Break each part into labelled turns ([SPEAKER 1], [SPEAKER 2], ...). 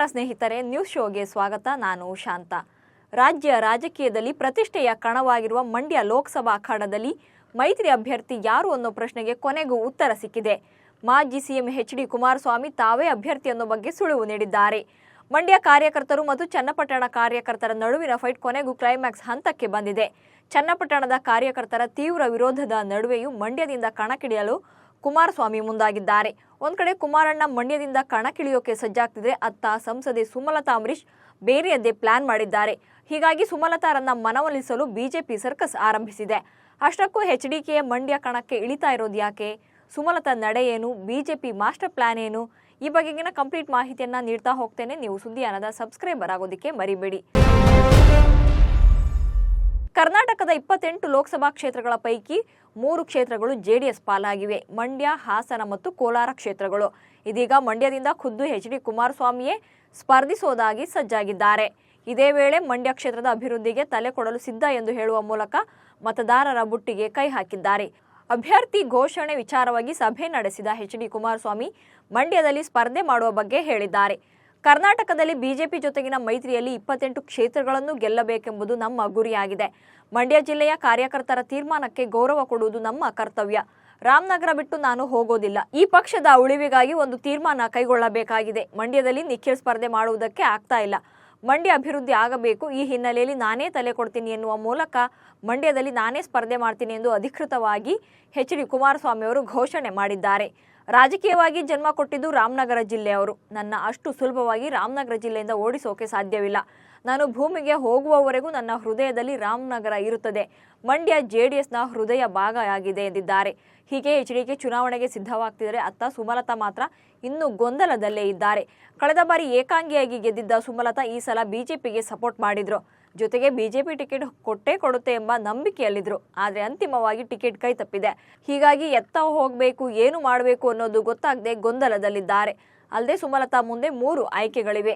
[SPEAKER 1] ನಮಸ್ಕಾರ ಸ್ನೇಹಿತರೆ ನ್ಯೂಸ್ ಶೋಗೆ ಸ್ವಾಗತ. ನಾನು ಶಾಂತ. ರಾಜ್ಯ ರಾಜಕೀಯದಲ್ಲಿ ಪ್ರತಿಷ್ಠೆಯ ಕಣವಾಗಿರುವ ಮಂಡ್ಯ ಲೋಕಸಭಾ ಅಖಾಡದಲ್ಲಿ ಮೈತ್ರಿ ಅಭ್ಯರ್ಥಿ ಯಾರು ಅನ್ನೋ ಪ್ರಶ್ನೆಗೆ ಕೊನೆಗೂ ಉತ್ತರ ಸಿಕ್ಕಿದೆ. ಮಾಜಿ ಸಿಎಂ ಎಚ್ ಡಿ ಕುಮಾರಸ್ವಾಮಿ ತಾವೇ ಅಭ್ಯರ್ಥಿ ಅನ್ನೋ ಬಗ್ಗೆ ಸುಳಿವು ನೀಡಿದ್ದಾರೆ. ಮಂಡ್ಯ ಕಾರ್ಯಕರ್ತರು ಮತ್ತು ಚನ್ನಪಟ್ಟಣ ಕಾರ್ಯಕರ್ತರ ನಡುವಿನ ಫೈಟ್ ಕೊನೆಗೂ ಕ್ಲೈಮ್ಯಾಕ್ಸ್ ಹಂತಕ್ಕೆ ಬಂದಿದೆ. ಚನ್ನಪಟ್ಟಣದ ಕಾರ್ಯಕರ್ತರ ತೀವ್ರ ವಿರೋಧದ ನಡುವೆಯೂ ಮಂಡ್ಯದಿಂದ ಕಣಕ್ಕಿಳಿಯಲು ಕುಮಾರಸ್ವಾಮಿ ಮುಂದಾಗಿದ್ದಾರೆ. ಒಂದ್ ಕಡೆ ಕುಮಾರಣ್ಣ ಮಂಡ್ಯದಿಂದ ಕಣಕ್ಕಿಳಿಯೋಕೆ ಸಜ್ಜಾಗ್ತಿದ್ರೆ ಅತ್ತ ಸಂಸದೆ ಸುಮಲತಾ ಅಂಬರೀಶ್ ಬೇರೆಯದ್ದೇ ಪ್ಲಾನ್ ಮಾಡಿದ್ದಾರೆ. ಹೀಗಾಗಿ ಸುಮಲತಾರನ್ನ ಮನವೊಲಿಸಲು ಬಿಜೆಪಿ ಸರ್ಕಸ್ ಆರಂಭಿಸಿದೆ. ಅಷ್ಟಕ್ಕೂ ಎಚ್ಡಿಕೆಯ ಮಂಡ್ಯ ಕಣಕ್ಕೆ ಇಳಿತಾ ಇರೋದು ಯಾಕೆ? ಸುಮಲತಾ ನಡೆ ಏನು? ಬಿಜೆಪಿ ಮಾಸ್ಟರ್ ಪ್ಲಾನ್ ಏನು? ಈ ಬಗೆಗಿನ ಕಂಪ್ಲೀಟ್ ಮಾಹಿತಿಯನ್ನ ನೀಡ್ತಾ ಹೋಗ್ತೇನೆ. ನೀವು ಸುದ್ದಿಯಾನದ ಸಬ್ಸ್ಕ್ರೈಬರ್ ಆಗೋದಕ್ಕೆ ಮರಿಬೇಡಿ. ಕರ್ನಾಟಕದ ಇಪ್ಪತ್ತೆಂಟು ಲೋಕಸಭಾ ಕ್ಷೇತ್ರಗಳ ಪೈಕಿ ಮೂರು ಕ್ಷೇತ್ರಗಳು ಜೆಡಿಎಸ್ ಪಾಲಾಗಿವೆ. ಮಂಡ್ಯ, ಹಾಸನ ಮತ್ತು ಕೋಲಾರ ಕ್ಷೇತ್ರಗಳು. ಇದೀಗ ಮಂಡ್ಯದಿಂದ ಖುದ್ದು ಎಚ್ ಡಿ ಕುಮಾರಸ್ವಾಮಿಯೇ ಸ್ಪರ್ಧಿಸೋದಾಗಿ ಸಜ್ಜಾಗಿದ್ದಾರೆ. ಇದೇ ವೇಳೆ ಮಂಡ್ಯ ಕ್ಷೇತ್ರದ ಅಭಿವೃದ್ಧಿಗೆ ತಲೆ ಕೊಡಲು ಸಿದ್ಧ ಎಂದು ಹೇಳುವ ಮೂಲಕ ಮತದಾರರ ಬುಟ್ಟಿಗೆ ಕೈ ಹಾಕಿದ್ದಾರೆ. ಅಭ್ಯರ್ಥಿ ಘೋಷಣೆ ವಿಚಾರವಾಗಿ ಸಭೆ ನಡೆಸಿದ ಎಚ್ ಡಿ ಕುಮಾರಸ್ವಾಮಿ ಮಂಡ್ಯದಲ್ಲಿ ಸ್ಪರ್ಧೆ ಮಾಡುವ ಬಗ್ಗೆ ಹೇಳಿದ್ದಾರೆ. ಕರ್ನಾಟಕದಲ್ಲಿ ಬಿಜೆಪಿ ಜೊತೆಗಿನ ಮೈತ್ರಿಯಲ್ಲಿ ಇಪ್ಪತ್ತೆಂಟು ಕ್ಷೇತ್ರಗಳನ್ನು ಗೆಲ್ಲಬೇಕೆಂಬುದು ನಮ್ಮ ಗುರಿಯಾಗಿದೆ. ಮಂಡ್ಯ ಜಿಲ್ಲೆಯ ಕಾರ್ಯಕರ್ತರ ತೀರ್ಮಾನಕ್ಕೆ ಗೌರವ ಕೊಡುವುದು ನಮ್ಮ ಕರ್ತವ್ಯ. ರಾಮನಗರ ಬಿಟ್ಟು ನಾನು ಹೋಗೋದಿಲ್ಲ. ಈ ಪಕ್ಷದ ಉಳಿವಿಗಾಗಿ ಒಂದು ತೀರ್ಮಾನ ಕೈಗೊಳ್ಳಬೇಕಾಗಿದೆ. ಮಂಡ್ಯದಲ್ಲಿ ನಿಖಿಲ್ ಸ್ಪರ್ಧೆ ಮಾಡುವುದಕ್ಕೆ ಆಗ್ತಾ ಇಲ್ಲ. ಮಂಡ್ಯ ಅಭಿವೃದ್ಧಿ ಆಗಬೇಕು. ಈ ಹಿನ್ನೆಲೆಯಲ್ಲಿ ನಾನೇ ತಲೆ ಕೊಡ್ತೀನಿ ಎನ್ನುವ ಮೂಲಕ ಮಂಡ್ಯದಲ್ಲಿ ನಾನೇ ಸ್ಪರ್ಧೆ ಮಾಡ್ತೀನಿ ಎಂದು ಅಧಿಕೃತವಾಗಿ ಎಚ್ ಡಿ ಕುಮಾರಸ್ವಾಮಿ ಅವರು ಘೋಷಣೆ ಮಾಡಿದ್ದಾರೆ. ರಾಜಕೀಯವಾಗಿ ಜನ್ಮ ಕೊಟ್ಟಿದ್ದು ರಾಮನಗರ ಜಿಲ್ಲೆಯವರು ನನ್ನ ಅಷ್ಟು ಸುಲಭವಾಗಿ ರಾಮನಗರ ಜಿಲ್ಲೆಯಿಂದ ಓಡಿಸೋಕೆ ಸಾಧ್ಯವಿಲ್ಲ. ನಾನು ಭೂಮಿಗೆ ಹೋಗುವವರೆಗೂ ನನ್ನ ಹೃದಯದಲ್ಲಿ ರಾಮನಗರ ಇರುತ್ತದೆ. ಮಂಡ್ಯ ಜೆಡಿಎಸ್ನ ಹೃದಯ ಭಾಗ ಆಗಿದೆ ಎಂದಿದ್ದಾರೆ. ಹೀಗೆ ಎಚ್ ಡಿಕೆ ಚುನಾವಣೆಗೆ ಸಿದ್ಧವಾಗ್ತಿದ್ದಾರೆ ಅತ್ತ ಸುಮಲತಾ ಮಾತ್ರ ಇನ್ನೂ ಗೊಂದಲದಲ್ಲೇ ಇದ್ದಾರೆ. ಕಳೆದ ಬಾರಿ ಏಕಾಂಗಿಯಾಗಿ ಗೆದ್ದಿದ್ದ ಸುಮಲತಾ ಈ ಸಲ ಬಿಜೆಪಿಗೆ ಸಪೋರ್ಟ್ ಮಾಡಿದ್ರು. ಜೊತೆಗೆ ಬಿಜೆಪಿ ಟಿಕೆಟ್ ಕೊಟ್ಟೇ ಕೊಡುತ್ತೆ ಎಂಬ ನಂಬಿಕೆಯಲ್ಲಿದ್ರು. ಆದರೆ ಅಂತಿಮವಾಗಿ ಟಿಕೆಟ್ ಕೈ ತಪ್ಪಿದೆ. ಹೀಗಾಗಿ ಎತ್ತ ಹೋಗಬೇಕು, ಏನು ಮಾಡಬೇಕು ಅನ್ನೋದು ಗೊತ್ತಾಗದೆ ಗೊಂದಲದಲ್ಲಿದ್ದಾರೆ. ಅಲ್ಲದೆ ಸುಮಲತಾ ಮುಂದೆ ಮೂರು ಆಯ್ಕೆಗಳಿವೆ.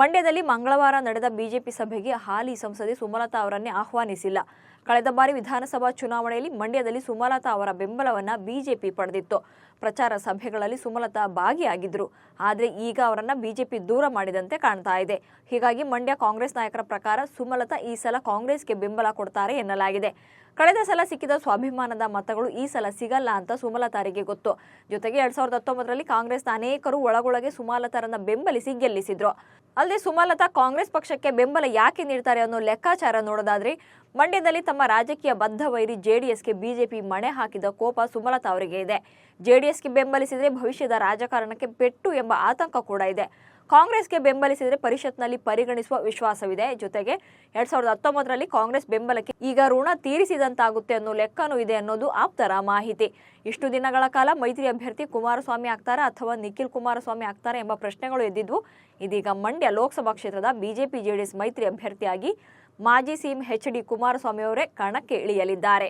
[SPEAKER 1] ಮಂಡ್ಯದಲ್ಲಿ ಮಂಗಳವಾರ ನಡೆದ ಬಿಜೆಪಿ ಸಭೆಗೆ ಹಾಲಿ ಸಂಸದೆ ಸುಮಲತಾ ಅವರನ್ನೇ ಆಹ್ವಾನಿಸಿಲ್ಲ. ಕಳೆದ ಬಾರಿ ವಿಧಾನಸಭಾ ಚುನಾವಣೆಯಲ್ಲಿ ಮಂಡ್ಯದಲ್ಲಿ ಸುಮಲತಾ ಅವರ ಬೆಂಬಲವನ್ನ ಬಿಜೆಪಿ ಪಡೆದಿತ್ತು. ಪ್ರಚಾರ ಸಭೆಗಳಲ್ಲಿ ಸುಮಲತಾ ಭಾಗಿಯಾಗಿದ್ರು. ಆದರೆ ಈಗ ಅವರನ್ನ ಬಿಜೆಪಿ ದೂರ ಮಾಡಿದಂತೆ ಕಾಣ್ತಾ ಇದೆ. ಹೀಗಾಗಿ ಮಂಡ್ಯ ಕಾಂಗ್ರೆಸ್ ನಾಯಕರ ಪ್ರಕಾರ ಸುಮಲತಾ ಈ ಸಲ ಕಾಂಗ್ರೆಸ್ಗೆ ಬೆಂಬಲ ಕೊಡ್ತಾರೆ ಎನ್ನಲಾಗಿದೆ. ಕಳೆದ ಸಲ ಸಿಕ್ಕಿದ ಸ್ವಾಭಿಮಾನದ ಮತಗಳು ಈ ಸಲ ಸಿಗಲ್ಲ ಅಂತ ಸುಮಲತಾರಿಗೆ ಗೊತ್ತು. ಜೊತೆಗೆ ಎರಡ್ ಸಾವಿರದ ಹತ್ತೊಂಬತ್ತರಲ್ಲಿ ಕಾಂಗ್ರೆಸ್ನ ಅನೇಕರು ಒಳಗೊಳಗೆ ಸುಮಲತಾರನ್ನ ಬೆಂಬಲಿಸಿ ಗೆಲ್ಲಿಸಿದ್ರು. ಅಲ್ಲದೆ ಸುಮಲತಾ ಕಾಂಗ್ರೆಸ್ ಪಕ್ಷಕ್ಕೆ ಬೆಂಬಲ ಯಾಕೆ ನೀಡ್ತಾರೆ ಅನ್ನೋ ಲೆಕ್ಕಾಚಾರ ನೋಡೋದಾದ್ರೆ, ಮಂಡ್ಯದಲ್ಲಿ ತಮ್ಮ ರಾಜಕೀಯ ಬದ್ಧ ವೈರಿ ಜೆಡಿಎಸ್ಗೆ ಬಿಜೆಪಿ ಮಣೆ ಹಾಕಿದ ಕೋಪ ಸುಮಲತಾ ಅವರಿಗೆ ಇದೆ. ಜೆಡಿಎಸ್ಗೆ ಬೆಂಬಲಿಸಿದರೆ ಭವಿಷ್ಯದ ರಾಜಕಾರಣಕ್ಕೆ ಪೆಟ್ಟು ಎಂಬ ಆತಂಕ ಕೂಡ ಇದೆ. ಕಾಂಗ್ರೆಸ್ಗೆ ಬೆಂಬಲಿಸಿದರೆ ಪರಿಷತ್ನಲ್ಲಿ ಪರಿಗಣಿಸುವ ವಿಶ್ವಾಸವಿದೆ. ಜೊತೆಗೆ ಎರಡ್ ಸಾವಿರದ ಹತ್ತೊಂಬತ್ತರಲ್ಲಿ ಕಾಂಗ್ರೆಸ್ ಬೆಂಬಲಕ್ಕೆ ಈಗ ಋಣ ತೀರಿಸಿದಂತಾಗುತ್ತೆ ಅನ್ನೋ ಲೆಕ್ಕನೂ ಇದೆ ಅನ್ನೋದು ಆಪ್ತರ ಮಾಹಿತಿ. ಇಷ್ಟು ದಿನಗಳ ಕಾಲ ಮೈತ್ರಿ ಅಭ್ಯರ್ಥಿ ಕುಮಾರಸ್ವಾಮಿ ಆಗ್ತಾರ ಅಥವಾ ನಿಖಿಲ್ ಕುಮಾರಸ್ವಾಮಿ ಆಗ್ತಾರೆ ಎಂಬ ಪ್ರಶ್ನೆಗಳು ಎದ್ದಿದ್ವು. ಇದೀಗ ಮಂಡ್ಯ ಲೋಕಸಭಾ ಕ್ಷೇತ್ರದ ಬಿಜೆಪಿ, ಜೆಡಿಎಸ್ ಮೈತ್ರಿ ಅಭ್ಯರ್ಥಿಯಾಗಿ ಮಾಜಿ ಸಿಎಂ ಎಚ್ ಡಿ ಕುಮಾರಸ್ವಾಮಿ ಅವರೇ ಕಣಕ್ಕೆ ಇಳಿಯಲಿದ್ದಾರೆ.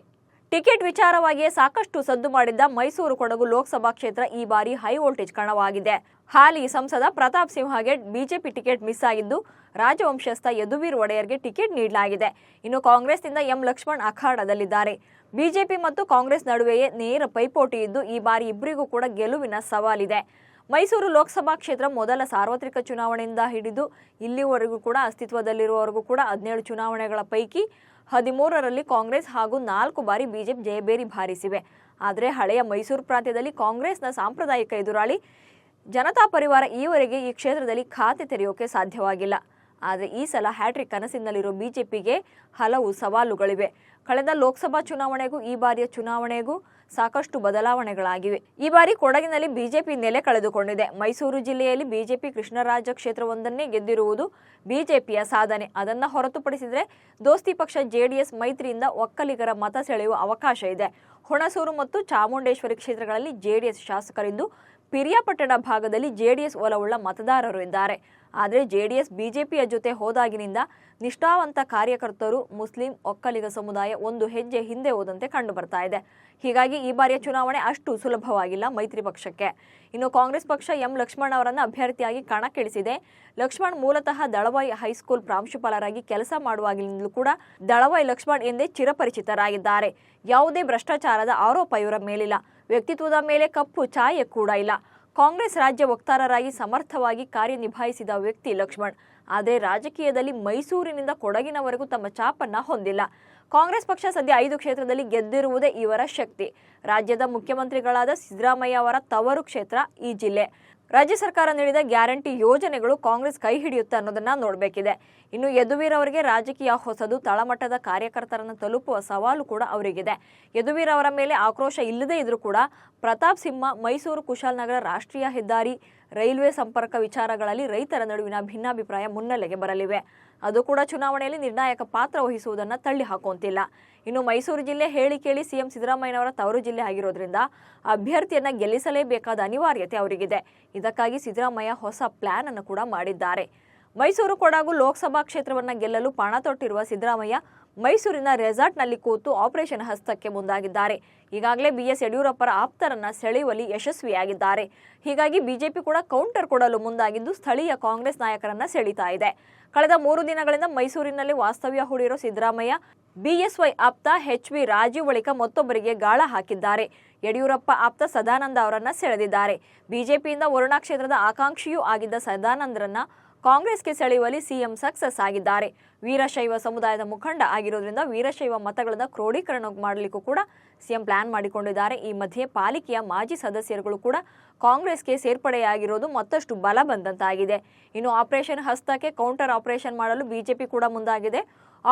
[SPEAKER 1] ಟಿಕೆಟ್ ವಿಚಾರವಾಗಿಯೇ ಸಾಕಷ್ಟು ಸದ್ದು ಮಾಡಿದ್ದ ಮೈಸೂರು ಕೊಡಗು ಲೋಕಸಭಾ ಕ್ಷೇತ್ರ ಈ ಬಾರಿ ಹೈ ವೋಲ್ಟೇಜ್ ಕಣವಾಗಿದೆ. ಹಾಲಿ ಸಂಸದ ಪ್ರತಾಪ್ ಸಿಂಹಗೆ ಬಿಜೆಪಿ ಟಿಕೆಟ್ ಮಿಸ್ ಆಗಿದ್ದು, ರಾಜವಂಶಸ್ಥ ಯದುವೀರ್ ಒಡೆಯರ್ಗೆ ಟಿಕೆಟ್ ನೀಡಲಾಗಿದೆ. ಇನ್ನು ಕಾಂಗ್ರೆಸ್ನಿಂದ ಎಂ ಲಕ್ಷ್ಮಣ್ ಅಖಾಡದಲ್ಲಿದ್ದಾರೆ. ಬಿಜೆಪಿ ಮತ್ತು ಕಾಂಗ್ರೆಸ್ ನಡುವೆಯೇ ನೇರ ಪೈಪೋಟಿ ಇದ್ದು, ಈ ಬಾರಿ ಇಬ್ಬರಿಗೂ ಕೂಡ ಗೆಲುವಿನ ಸವಾಲಿದೆ. ಮೈಸೂರು ಲೋಕಸಭಾ ಕ್ಷೇತ್ರ ಮೊದಲ ಸಾರ್ವತ್ರಿಕ ಚುನಾವಣೆಯಿಂದ ಹಿಡಿದು ಇಲ್ಲಿವರೆಗೂ ಕೂಡ ಅಸ್ತಿತ್ವದಲ್ಲಿರುವವರೆಗೂ ಕೂಡ ಹದಿನೇಳು ಚುನಾವಣೆಗಳ ಪೈಕಿ ಹದಿಮೂರರಲ್ಲಿ ಕಾಂಗ್ರೆಸ್ ಹಾಗೂ ನಾಲ್ಕು ಬಾರಿ ಬಿಜೆಪಿ ಜಯಬೇರಿ ಬಾರಿಸಿವೆ. ಆದರೆ ಹಳೆಯ ಮೈಸೂರು ಪ್ರಾಂತ್ಯದಲ್ಲಿ ಕಾಂಗ್ರೆಸ್ನ ಸಾಂಪ್ರದಾಯಿಕ ಎದುರಾಳಿ ಜನತಾ ಪರಿವಾರ ಈವರೆಗೆ ಈ ಕ್ಷೇತ್ರದಲ್ಲಿ ಖಾತೆ ತೆರೆಯೋಕೆ ಸಾಧ್ಯವಾಗಿಲ್ಲ. ಆದರೆ ಈ ಸಲ ಹ್ಯಾಟ್ರಿಕ್ ಕನಸಿನಲ್ಲಿರೋ ಬಿಜೆಪಿಗೆ ಹಲವು ಸವಾಲುಗಳಿವೆ. ಕಳೆದ ಲೋಕಸಭಾ ಚುನಾವಣೆಗೂ ಈ ಬಾರಿಯ ಚುನಾವಣೆಗೂ ಸಾಕಷ್ಟು ಬದಲಾವಣೆಗಳಾಗಿವೆ. ಈ ಬಾರಿ ಕೊಡಗಿನಲ್ಲಿ ಬಿಜೆಪಿ ನೆಲೆ ಕಳೆದುಕೊಂಡಿದೆ. ಮೈಸೂರು ಜಿಲ್ಲೆಯಲ್ಲಿ ಬಿಜೆಪಿ ಕೃಷ್ಣರಾಜ ಕ್ಷೇತ್ರವೊಂದನ್ನೇ ಗೆದ್ದಿರುವುದು ಬಿಜೆಪಿಯ ಸಾಧನೆ. ಅದನ್ನ ಹೊರತುಪಡಿಸಿದರೆ ದೋಸ್ತಿ ಪಕ್ಷ ಜೆಡಿಎಸ್ ಮೈತ್ರಿಯಿಂದ ಒಕ್ಕಲಿಗರ ಮತ ಸೆಳೆಯುವ ಅವಕಾಶ ಇದೆ. ಹುಣಸೂರು ಮತ್ತು ಚಾಮುಂಡೇಶ್ವರಿ ಕ್ಷೇತ್ರಗಳಲ್ಲಿ ಜೆಡಿಎಸ್ ಶಾಸಕರಿದ್ದು ಪಿರಿಯಾಪಟ್ಟಣ ಭಾಗದಲ್ಲಿ ಜೆಡಿಎಸ್ ಒಲವುಳ್ಳ ಮತದಾರರು ಇದ್ದಾರೆ. ಆದರೆ ಜೆ ಡಿ ಎಸ್ ಬಿಜೆಪಿಯ ಜೊತೆ ಹೋದಾಗಿನಿಂದ ನಿಷ್ಠಾವಂತ ಕಾರ್ಯಕರ್ತರು, ಮುಸ್ಲಿಂ ಒಕ್ಕಲಿಗ ಸಮುದಾಯ ಒಂದು ಹೆಜ್ಜೆ ಹಿಂದೆ ಹೋದಂತೆ ಕಂಡು ಬರ್ತಾ ಇದೆ. ಹೀಗಾಗಿ ಈ ಬಾರಿಯ ಚುನಾವಣೆ ಅಷ್ಟು ಸುಲಭವಾಗಿಲ್ಲ ಮೈತ್ರಿ ಪಕ್ಷಕ್ಕೆ. ಇನ್ನು ಕಾಂಗ್ರೆಸ್ ಪಕ್ಷ ಎಂ ಲಕ್ಷ್ಮಣ್ ಅವರನ್ನು ಅಭ್ಯರ್ಥಿಯಾಗಿ ಕಣಕ್ಕಿಳಿಸಿದೆ. ಲಕ್ಷ್ಮಣ್ ಮೂಲತಃ ದಳವಾಯಿ ಹೈಸ್ಕೂಲ್ ಪ್ರಾಂಶುಪಾಲರಾಗಿ ಕೆಲಸ ಮಾಡುವಾಗಿನಿಂದಲೂ ಕೂಡ ದಳವಾಯಿ ಲಕ್ಷ್ಮಣ್ ಎಂದೇ ಚಿರಪರಿಚಿತರಾಗಿದ್ದಾರೆ. ಯಾವುದೇ ಭ್ರಷ್ಟಾಚಾರದ ಆರೋಪ ಇವರ ಮೇಲಿಲ್ಲ. ವ್ಯಕ್ತಿತ್ವದ ಮೇಲೆ ಕಪ್ಪು ಛಾಯೆ ಕೂಡ ಇಲ್ಲ. ಕಾಂಗ್ರೆಸ್ ರಾಜ್ಯ ವಕ್ತಾರರಾಗಿ ಸಮರ್ಥವಾಗಿ ಕಾರ್ಯನಿಭಾಯಿಸಿದ ವ್ಯಕ್ತಿ ಲಕ್ಷ್ಮಣ್. ಆದರೆ ರಾಜಕೀಯದಲ್ಲಿ ಮೈಸೂರಿನಿಂದ ಕೊಡಗಿನವರೆಗೂ ತಮ್ಮ ಚಾಪನ್ನ ಹೊಂದಿಲ್ಲ. ಕಾಂಗ್ರೆಸ್ ಪಕ್ಷ ಸದ್ಯ ಐದು ಕ್ಷೇತ್ರದಲ್ಲಿ ಗೆದ್ದಿರುವುದೇ ಇವರ ಶಕ್ತಿ. ರಾಜ್ಯದ ಮುಖ್ಯಮಂತ್ರಿಗಳಾದ ಸಿದ್ದರಾಮಯ್ಯ ಅವರ ತವರು ಕ್ಷೇತ್ರ ಈ ಜಿಲ್ಲೆ. ರಾಜ್ಯ ಸರ್ಕಾರ ನೀಡಿದ ಗ್ಯಾರಂಟಿ ಯೋಜನೆಗಳು ಕಾಂಗ್ರೆಸ್ ಕೈ ಹಿಡಿಯುತ್ತೆ ಅನ್ನೋದನ್ನ ನೋಡಬೇಕಿದೆ. ಇನ್ನು ಯದುವೀರ್ ಅವರಿಗೆ ರಾಜಕೀಯ ಹೊಸದು, ತಳಮಟ್ಟದ ಕಾರ್ಯಕರ್ತರನ್ನು ತಲುಪುವ ಸವಾಲು ಕೂಡ ಅವರಿಗಿದೆ. ಯದುವೀರ್ ಅವರ ಮೇಲೆ ಆಕ್ರೋಶ ಇಲ್ಲದೇ ಇದ್ರೂ ಕೂಡ ಪ್ರತಾಪ್ ಸಿಂಹ ಮೈಸೂರು ಕುಶಾಲನಗರ ರಾಷ್ಟ್ರೀಯ ಹೆದ್ದಾರಿ ರೈಲ್ವೆ ಸಂಪರ್ಕ ವಿಚಾರಗಳಲ್ಲಿ ರೈತರ ನಡುವಿನ ಭಿನ್ನಾಭಿಪ್ರಾಯ ಮುನ್ನೆಲೆಗೆ ಬರಲಿವೆ. ಅದು ಕೂಡ ಚುನಾವಣೆಯಲ್ಲಿ ನಿರ್ಣಾಯಕ ಪಾತ್ರ ವಹಿಸುವುದನ್ನು ತಳ್ಳಿ ಹಾಕುವಂತಿಲ್ಲ. ಇನ್ನು ಮೈಸೂರು ಜಿಲ್ಲೆ ಹೇಳಿ ಕೇಳಿ ಸಿಎಂ ಸಿದ್ದರಾಮಯ್ಯನವರ ತವರು ಜಿಲ್ಲೆ ಆಗಿರೋದ್ರಿಂದ ಅಭ್ಯರ್ಥಿಯನ್ನ ಗೆಲ್ಲಿಸಲೇಬೇಕಾದ ಅನಿವಾರ್ಯತೆ ಅವರಿಗಿದೆ. ಇದಕ್ಕಾಗಿ ಸಿದ್ದರಾಮಯ್ಯ ಹೊಸ ಪ್ಲಾನ್ ಅನ್ನು ಕೂಡ ಮಾಡಿದ್ದಾರೆ. ಮೈಸೂರು ಕೊಡಗು ಲೋಕಸಭಾ ಕ್ಷೇತ್ರವನ್ನು ಗೆಲ್ಲಲು ಪಣ ತೊಟ್ಟಿರುವ ಸಿದ್ದರಾಮಯ್ಯ ಮೈಸೂರಿನ ರೆಸಾರ್ಟ್ನಲ್ಲಿ ಕೂತು ಆಪರೇಷನ್ ಹಸ್ತಕ್ಕೆ ಮುಂದಾಗಿದ್ದಾರೆ. ಈಗಾಗಲೇ ಬಿಎಸ್ ಯಡಿಯೂರಪ್ಪರ ಆಪ್ತರನ್ನ ಸೆಳೆಯುವಲ್ಲಿ ಯಶಸ್ವಿಯಾಗಿದ್ದಾರೆ. ಹೀಗಾಗಿ ಬಿಜೆಪಿ ಕೂಡ ಕೌಂಟರ್ ಕೊಡಲು ಮುಂದಾಗಿದ್ದು ಸ್ಥಳೀಯ ಕಾಂಗ್ರೆಸ್ ನಾಯಕರನ್ನ ಸೆಳೀತಾ ಇದೆ. ಕಳೆದ ಮೂರು ದಿನಗಳಿಂದ ಮೈಸೂರಿನಲ್ಲಿ ವಾಸ್ತವ್ಯ ಹೂಡಿರೋ ಸಿದ್ದರಾಮಯ್ಯ, ಬಿಎಸ್ವೈ ಆಪ್ತ ಎಚ್ ವಿ ರಾಜೀವ್ ಬಳಿಕ ಮತ್ತೊಬ್ಬರಿಗೆ ಗಾಳ ಹಾಕಿದ್ದಾರೆ. ಯಡಿಯೂರಪ್ಪ ಆಪ್ತ ಸದಾನಂದ ಅವರನ್ನ ಸೆಳೆದಿದ್ದಾರೆ. ಬಿಜೆಪಿಯಿಂದ ವರುಣಾ ಕ್ಷೇತ್ರದ ಆಕಾಂಕ್ಷಿಯೂ ಆಗಿದ್ದ ಸದಾನಂದರನ್ನ ಕಾಂಗ್ರೆಸ್ಗೆ ಸೆಳೆಯುವಲ್ಲಿ ಸಿಎಂ ಸಕ್ಸಸ್ ಆಗಿದ್ದಾರೆ. ವೀರಶೈವ ಸಮುದಾಯದ ಮುಖಂಡ ಆಗಿರೋದ್ರಿಂದ ವೀರಶೈವ ಮತಗಳನ್ನು ಕ್ರೋಢೀಕರಣ ಮಾಡಲಿಕ್ಕೂ ಕೂಡ ಸಿಎಂ ಪ್ಲಾನ್ ಮಾಡಿಕೊಂಡಿದ್ದಾರೆ. ಈ ಮಧ್ಯೆ ಪಾಲಿಕೆಯ ಮಾಜಿ ಸದಸ್ಯರುಗಳು ಕೂಡ ಕಾಂಗ್ರೆಸ್ಗೆ ಸೇರ್ಪಡೆಯಾಗಿರೋದು ಮತ್ತಷ್ಟು ಬಲ ಬಂದಂತಾಗಿದೆ. ಇನ್ನು ಆಪರೇಷನ್ ಹಸ್ತಕ್ಕೆ ಕೌಂಟರ್ ಆಪರೇಷನ್ ಮಾಡಲು ಬಿಜೆಪಿ ಕೂಡ ಮುಂದಾಗಿದೆ.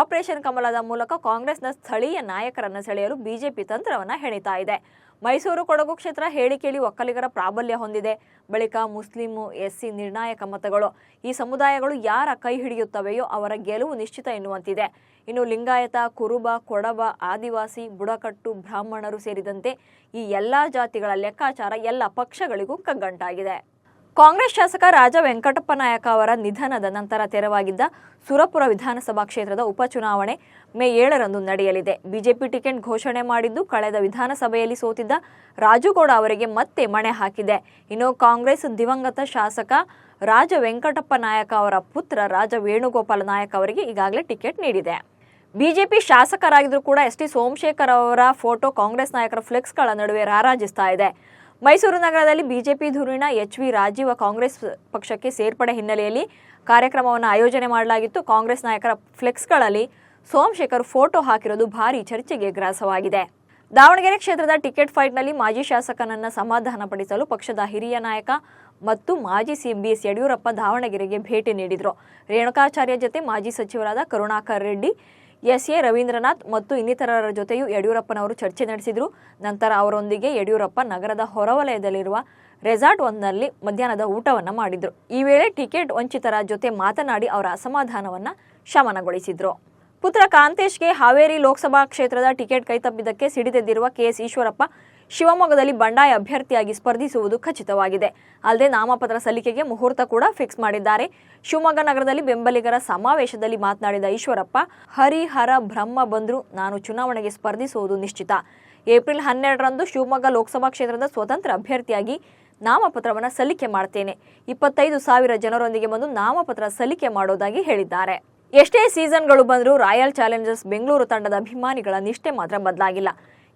[SPEAKER 1] ಆಪರೇಷನ್ ಕಮಲದ ಮೂಲಕ ಕಾಂಗ್ರೆಸ್ನ ಸ್ಥಳೀಯ ನಾಯಕರನ್ನು ಸೆಳೆಯಲು ಬಿಜೆಪಿ ತಂತ್ರವನ್ನ ಹೆಣಿತಾ ಇದೆ. ಮೈಸೂರು ಕೊಡಗು ಕ್ಷೇತ್ರ ಹೇಳಿ ಕೇಳಿ ಒಕ್ಕಲಿಗರ ಪ್ರಾಬಲ್ಯ ಹೊಂದಿದೆ. ಬಳಿಕ ಮುಸ್ಲಿಮು ಎಸ್ಸಿ ನಿರ್ಣಾಯಕ ಮತಗಳು. ಈ ಸಮುದಾಯಗಳು ಯಾರ ಕೈ ಹಿಡಿಯುತ್ತವೆಯೋ ಅವರ ಗೆಲುವು ನಿಶ್ಚಿತ ಎನ್ನುವಂತಿದೆ. ಇನ್ನು ಲಿಂಗಾಯತ, ಕುರುಬ ಕೊಡಬ ಆದಿವಾಸಿ, ಬುಡಕಟ್ಟು, ಬ್ರಾಹ್ಮಣರು ಸೇರಿದಂತೆ ಈ ಎಲ್ಲ ಜಾತಿಗಳ ಲೆಕ್ಕಾಚಾರ ಎಲ್ಲ ಪಕ್ಷಗಳಿಗೂ ಕಗ್ಗಂಟಾಗಿದೆ ಕಾಂಗ್ರೆಸ್ ಶಾಸಕ ರಾಜ ವೆಂಕಟಪ್ಪ ನಾಯಕ ಅವರ ನಿಧನದ ನಂತರ ತೆರವಾಗಿದ್ದ ಸುರಪುರ ವಿಧಾನಸಭಾ ಕ್ಷೇತ್ರದ ಉಪಚುನಾವಣೆ ಮೇ ಏಳರಂದು ನಡೆಯಲಿದೆ. ಬಿಜೆಪಿ ಟಿಕೆಟ್ ಘೋಷಣೆ ಮಾಡಿದ್ದು ಕಳೆದ ವಿಧಾನಸಭೆಯಲ್ಲಿ ಸೋತಿದ್ದ ರಾಜುಗೌಡ ಅವರಿಗೆ ಮತ್ತೆ ಮಣೆ ಹಾಕಿದೆ. ಇನ್ನು ಕಾಂಗ್ರೆಸ್ ದಿವಂಗತ ಶಾಸಕ ರಾಜ ವೆಂಕಟಪ್ಪ ನಾಯಕ ಅವರ ಪುತ್ರ ರಾಜ ವೇಣುಗೋಪಾಲ ನಾಯಕ ಅವರಿಗೆ ಈಗಾಗಲೇ ಟಿಕೆಟ್ ನೀಡಿದೆ. ಬಿಜೆಪಿ ಶಾಸಕರಾಗಿದ್ದರೂ ಕೂಡ ಎಸ್ ಟಿ ಸೋಮಶೇಖರ್ ಅವರ ಫೋಟೋ ಕಾಂಗ್ರೆಸ್ ನಾಯಕರ ಫ್ಲೆಕ್ಸ್ಗಳ ನಡುವೆ ರಾರಾಜಿಸ್ತಾ ಇದೆ. ಮೈಸೂರು ನಗರದಲ್ಲಿ ಬಿಜೆಪಿ ಧುರೀಣ, ಎಚ್ ವಿ ರಾಜೀವ ಕಾಂಗ್ರೆಸ್ ಪಕ್ಷಕ್ಕೆ ಸೇರ್ಪಡೆ ಹಿನ್ನೆಲೆಯಲ್ಲಿ ಕಾರ್ಯಕ್ರಮವನ್ನು ಆಯೋಜನೆ ಮಾಡಲಾಗಿತ್ತು. ಕಾಂಗ್ರೆಸ್ ನಾಯಕರ ಫ್ಲೆಕ್ಸ್ಗಳಲ್ಲಿ ಸೋಮಶೇಖರ್ ಫೋಟೋ ಹಾಕಿರೋದು ಭಾರಿ ಚರ್ಚೆಗೆ ಗ್ರಾಸವಾಗಿದೆ. ದಾವಣಗೆರೆ ಕ್ಷೇತ್ರದ ಟಿಕೆಟ್ ಫೈಟ್ನಲ್ಲಿ ಮಾಜಿ ಶಾಸಕನನ್ನು ಸಮಾಧಾನಪಡಿಸಲು ಪಕ್ಷದ ಹಿರಿಯ ನಾಯಕ ಮತ್ತು ಮಾಜಿ ಸಿಎಂ ಬಿಎಸ್ ಯಡಿಯೂರಪ್ಪ ದಾವಣಗೆರೆಗೆ ಭೇಟಿ ನೀಡಿದರು. ರೇಣುಕಾಚಾರ್ಯ ಜೊತೆ ಮಾಜಿ ಸಚಿವರಾದ ಕರುಣಾಕರ್ ರೆಡ್ಡಿ ಎಸ್ ಎ ರವೀಂದ್ರನಾಥ್ ಮತ್ತು ಇನ್ನಿತರರ ಜೊತೆಯೂ ಯಡಿಯೂರಪ್ಪನವರು ಚರ್ಚೆ ನಡೆಸಿದರು. ನಂತರ ಅವರೊಂದಿಗೆ ಯಡಿಯೂರಪ್ಪ ನಗರದ ಹೊರವಲಯದಲ್ಲಿರುವ ರೆಸಾರ್ಟ್ ಒಂದರಲ್ಲಿ ಮಧ್ಯಾಹ್ನದ ಊಟವನ್ನು ಮಾಡಿದರು. ಈ ವೇಳೆ ಟಿಕೆಟ್ ವಂಚಿತರ ಜೊತೆ ಮಾತನಾಡಿ ಅವರ ಅಸಮಾಧಾನವನ್ನು ಶಮನಗೊಳಿಸಿದರು. ಪುತ್ರ ಕಾಂತೇಶ್ಗೆ ಹಾವೇರಿ ಲೋಕಸಭಾ ಕ್ಷೇತ್ರದ ಟಿಕೆಟ್ ಕೈತಪ್ಪಿದ್ದಕ್ಕೆ ಸಿಡಿದೆದ್ದಿರುವ ಕೆಎಸ್ ಈಶ್ವರಪ್ಪ ಶಿವಮೊಗ್ಗದಲ್ಲಿ ಬಂಡಾಯ ಅಭ್ಯರ್ಥಿಯಾಗಿ ಸ್ಪರ್ಧಿಸುವುದು ಖಚಿತವಾಗಿದೆ. ಅಲ್ಲದೆ ನಾಮಪತ್ರ ಸಲ್ಲಿಕೆಗೆ ಮುಹೂರ್ತ ಕೂಡ ಫಿಕ್ಸ್ ಮಾಡಿದ್ದಾರೆ. ಶಿವಮೊಗ್ಗ ನಗರದಲ್ಲಿ ಬೆಂಬಲಿಗರ ಸಮಾವೇಶದಲ್ಲಿ ಮಾತನಾಡಿದ ಈಶ್ವರಪ್ಪ ಹರಿಹರ ಬ್ರಹ್ಮ ಬಂದ್ರು ನಾನು ಚುನಾವಣೆಗೆ ಸ್ಪರ್ಧಿಸುವುದು ನಿಶ್ಚಿತ. ಏಪ್ರಿಲ್ ಹನ್ನೆರಡರಂದು ಶಿವಮೊಗ್ಗ ಲೋಕಸಭಾ ಕ್ಷೇತ್ರದ ಸ್ವತಂತ್ರ ಅಭ್ಯರ್ಥಿಯಾಗಿ ನಾಮಪತ್ರವನ್ನು ಸಲ್ಲಿಕೆ ಮಾಡ್ತೇನೆ. ಇಪ್ಪತ್ತೈದು ಸಾವಿರ ಜನರೊಂದಿಗೆ ಬಂದು ನಾಮಪತ್ರ ಸಲ್ಲಿಕೆ ಮಾಡೋದಾಗಿ ಹೇಳಿದ್ದಾರೆ. ಎಷ್ಟೇ ಸೀಸನ್ಗಳು ಬಂದರೂ ರಾಯಲ್ ಚಾಲೆಂಜರ್ಸ್ ಬೆಂಗಳೂರು ತಂಡದ ಅಭಿಮಾನಿಗಳ ನಿಷ್ಠೆ ಮಾತ್ರ ಬದಲಾಗಿಲ್ಲ.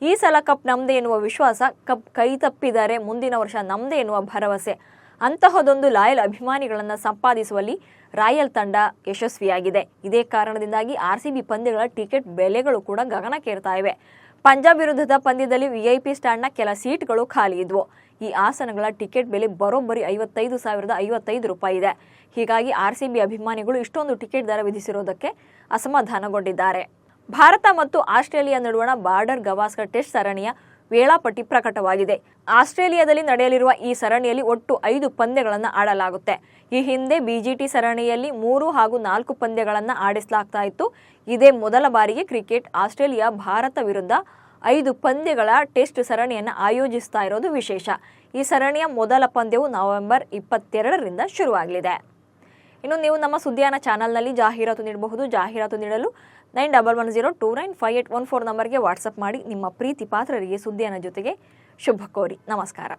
[SPEAKER 1] ಈ ಸಲ ಕಪ್ ನಮ್ದೇ ಎನ್ನುವ ವಿಶ್ವಾಸ ಕಪ್ ಕೈ ತಪ್ಪಿದರೆ ಮುಂದಿನ ವರ್ಷ ನಮ್ದೇ ಎನ್ನುವ ಭರವಸೆ. ಅಂತಹದೊಂದು ಲಾಯಲ್ ಅಭಿಮಾನಿಗಳನ್ನು ಸಂಪಾದಿಸುವಲ್ಲಿ ರಾಯಲ್ ತಂಡ ಯಶಸ್ವಿಯಾಗಿದೆ. ಇದೇ ಕಾರಣದಿಂದಾಗಿ ಆರ್ಸಿಬಿ ಪಂದ್ಯಗಳ ಟಿಕೆಟ್ ಬೆಲೆಗಳು ಕೂಡ ಗಗನಕ್ಕೇರ್ತಾ ಇವೆ. ಪಂಜಾಬ್ ವಿರುದ್ಧದ ಪಂದ್ಯದಲ್ಲಿ ವಿಐಪಿ ಸ್ಟ್ಯಾಂಡ್ನ ಕೆಲ ಸೀಟ್ಗಳು ಖಾಲಿ ಇದ್ವು. ಈ ಆಸನಗಳ ಟಿಕೆಟ್ ಬೆಲೆ ಬರೋಬ್ಬರಿ ಐವತ್ತೈದು ಸಾವಿರದ ಐವತ್ತೈದು ರೂಪಾಯಿ ಇದೆ. ಹೀಗಾಗಿ ಆರ್ ಸಿ ಬಿ ಅಭಿಮಾನಿಗಳು ಇಷ್ಟೊಂದು ಟಿಕೆಟ್ ದರ ವಿಧಿಸಿರೋದಕ್ಕೆ ಅಸಮಾಧಾನಗೊಂಡಿದ್ದಾರೆ. ಭಾರತ ಮತ್ತು ಆಸ್ಟ್ರೇಲಿಯಾ ನಡುವಣ ಬಾರ್ಡರ್ ಗವಾಸ್ಕರ್ ಟೆಸ್ಟ್ ಸರಣಿಯ ವೇಳಾಪಟ್ಟಿ ಪ್ರಕಟವಾಗಿದೆ. ಆಸ್ಟ್ರೇಲಿಯಾದಲ್ಲಿ ನಡೆಯಲಿರುವ ಈ ಸರಣಿಯಲ್ಲಿ ಒಟ್ಟು ಐದು ಪಂದ್ಯಗಳನ್ನು ಆಡಲಾಗುತ್ತೆ. ಈ ಹಿಂದೆ ಬಿಜಿಟಿ ಸರಣಿಯಲ್ಲಿ ಮೂರು ಹಾಗೂ ನಾಲ್ಕು ಪಂದ್ಯಗಳನ್ನು ಆಡಿಸಲಾಗ್ತಾ ಇತ್ತು. ಇದೇ ಮೊದಲ ಬಾರಿಗೆ ಕ್ರಿಕೆಟ್ ಆಸ್ಟ್ರೇಲಿಯಾ ಭಾರತ ವಿರುದ್ಧ ಐದು ಪಂದ್ಯಗಳ ಟೆಸ್ಟ್ ಸರಣಿಯನ್ನು ಆಯೋಜಿಸ್ತಾ ಇರೋದು ವಿಶೇಷ. ಈ ಸರಣಿಯ ಮೊದಲ ಪಂದ್ಯವು ನವೆಂಬರ್ ಇಪ್ಪತ್ತೆರಡರಿಂದ ಶುರುವಾಗಲಿದೆ. ಇನ್ನು ನೀವು ನಮ್ಮ ಸುದ್ದಿಯಾನ ಚಾನಲ್ನಲ್ಲಿ ಜಾಹೀರಾತು ನೀಡಬಹುದು. ಜಾಹೀರಾತು ನೀಡಲು nine double one zero two nine five eight one four ನಂಬರ್ಗೆ ವಾಟ್ಸಪ್ ಮಾಡಿ ನಿಮ್ಮ ಪ್ರೀತಿ ಪಾತ್ರರಿಗೆ ಸುದ್ದಿಯನ್ನು ಜೊತೆಗೆ ಶುಭ ಕೋರಿ. ನಮಸ್ಕಾರ.